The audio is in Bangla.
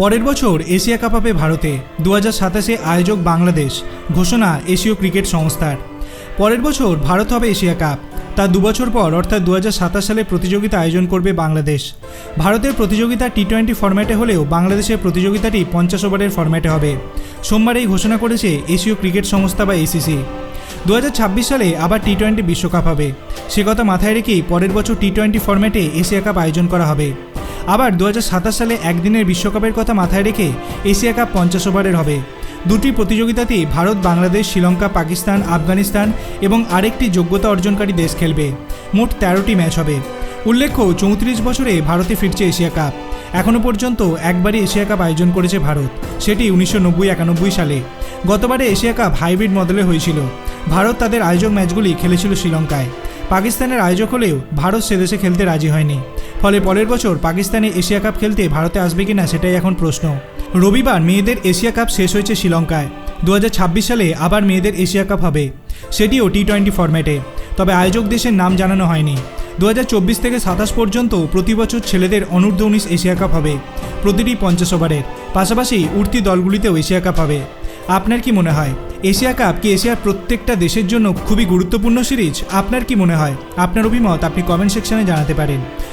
পরের বছর এশিয়া কাপ হবে ভারতে। দু হাজার সাতাশে আয়োজক বাংলাদেশ, ঘোষণা এশীয় ক্রিকেট সংস্থার। পরের বছর ভারত হবে এশিয়া কাপ। তার দুবছর পর অর্থাৎ দু হাজার সাতাশ সালে প্রতিযোগিতা আয়োজন করবে বাংলাদেশ। ভারতের প্রতিযোগিতা টি টোয়েন্টি ফরম্যাটে হলেও বাংলাদেশের প্রতিযোগিতাটি পঞ্চাশ ওভারের ফরম্যাটে হবে। সোমবার এই ঘোষণা করেছে এশীয় ক্রিকেট সংস্থা বা এসিসি দু হাজার ছাব্বিশ সালে আবার টি টোয়েন্টি বিশ্বকাপ হবে। সে কথা মাথায় রেখেই পরের বছর টি টোয়েন্টি ফরম্যাটে এশিয়া কাপ আয়োজন করা হবে। আবার দু হাজার সাতাশ সালে একদিনের বিশ্বকাপের কথা মাথায় রেখে এশিয়া কাপ পঞ্চাশ ওভারের হবে। দুটি প্রতিযোগিতাতেই ভারত, বাংলাদেশ, শ্রীলঙ্কা, পাকিস্তান, আফগানিস্তান এবং আরেকটি যোগ্যতা অর্জনকারী দেশ খেলবে। মোট তেরোটি ম্যাচ হবে। উল্লেখ্য, চৌত্রিশ বছরে ভারতে ফিরছে এশিয়া কাপ। এখনও পর্যন্ত একবারই এশিয়া কাপ আয়োজন করেছে ভারত। সেটি উনিশশো নব্বই একানব্বই সালে। গতবারে এশিয়া কাপ হাইব্রিড মডেলে হয়েছিল। ভারত তাদের আয়োজক ম্যাচগুলি খেলেছিল শ্রীলঙ্কায়। পাকিস্তানের আয়োজক হলেও ভারত সেদেশে খেলতে রাজি হয়নি। ফলে পরের বছর পাকিস্তানে এশিয়া কাপ খেলতে ভারতে আসবে কিনা সেটাই এখন প্রশ্ন। রবিবার মেয়েদের এশিয়া কাপ শেষ হয়েছে শ্রীলঙ্কায়। দু হাজার ছাব্বিশ সালে আবার মেয়েদের এশিয়া কাপ হবে। সেটিও টি টোয়েন্টি ফরম্যাটে। তবে আয়োজক দেশের নাম জানানো হয়নি। দু হাজার চব্বিশ থেকে সাতাশ পর্যন্ত প্রতি বছর ছেলেদের অনূর্ধ্ব উনিশ এশিয়া কাপ হবে। প্রতিটি পঞ্চাশ ওভারের। পাশাপাশি উঠতি দলগুলিতেও এশিয়া কাপ হবে। আপনার কি মনে হয়? এশিয়া কাপ কি এশিয়ার প্রত্যেকটা দেশের জন্য খুবই গুরুত্বপূর্ণ সিরিজ? আপনার কি মনে হয়? আপনার অভিমত আপনি কমেন্ট সেকশনে জানাতে পারেন।